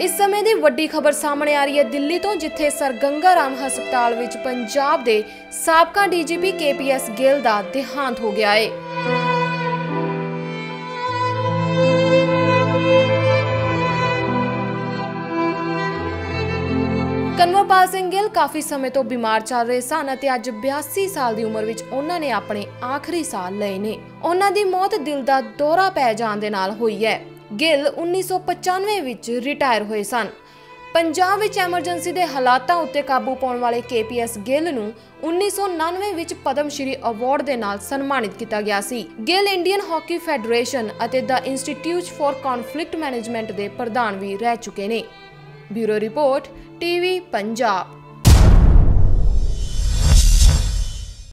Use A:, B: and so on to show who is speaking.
A: ਇਸ ਸਮੇਂ ਦੀ ਵੱਡੀ ਖਬਰ ਸਾਹਮਣੇ ਆ ਰਹੀ ਹੈ ਦਿੱਲੀ ਤੋਂ, ਜਿੱਥੇ ਸਰ ਗੰਗਾ ਰਾਮ ਹਸਪਤਾਲ ਵਿੱਚ ਪੰਜਾਬ ਦੇ ਸਾਬਕਾ ਡੀਜੀਪੀ ਕੇਪੀਐਸ ਗਿੱਲ ਦਾ ਦੇਹਾਂਤ ਹੋ ਗਿਆ ਹੈ ਕਨਵਰਪਾਲ ਸਿੰਘ ਗਿੱਲ ਕਾਫੀ ਸਮੇਂ ਤੋਂ ਬਿਮਾਰ ਚੱਲ ਰਹੇ ਸਨ ਅਤੇ ਅੱਜ 82 ਸਾਲ ਦੀ ਉਮਰ ਵਿੱਚ ਉਹਨਾਂ ਨੇ ਆਪਣੇ ਆਖਰੀ ਸਾਲ ਲਏ ਨੇ। ਉਹਨਾਂ ਦੀ ਮੌਤ ਦਿਲ ਦਾ ਦੌਰਾ ਪੈ ਜਾਣ ਦੇ ਨਾਲ ਹੋਈ ਹੈ। ਗਿੱਲ 1995 ਵਿੱਚ ਰਿਟਾਇਰ ਹੋਏ ਸਨ। ਪੰਜਾਬ ਵਿੱਚ ਐਮਰਜੈਂਸੀ ਦੇ ਹਾਲਾਤਾਂ ਉੱਤੇ ਕਾਬੂ ਪਾਉਣ ਵਾਲੇ ਕੇਪੀਐਸ ਗਿੱਲ ਨੂੰ 1999 ਵਿੱਚ ਪਦਮ ਸ਼੍ਰੀ ਅਵਾਰਡ ਦੇ ਨਾਲ ਸਨਮਾਨਿਤ ਕੀਤਾ ਗਿਆ ਸੀ। ਗਿੱਲ ਇੰਡੀਅਨ ਹਾਕੀ ਫੈਡਰੇਸ਼ਨ ਅਤੇ ਦਾ ਇੰਸਟੀਚਿਊਟ ਫਾਰ ਕਨਫਲਿਕਟ ਮੈਨੇਜਮੈਂਟ ਦੇ ਪ੍ਰਧਾਨ ਵੀ ਰਹਿ ਚੁੱਕੇ ਨੇ। Bureau report, TV Punjab.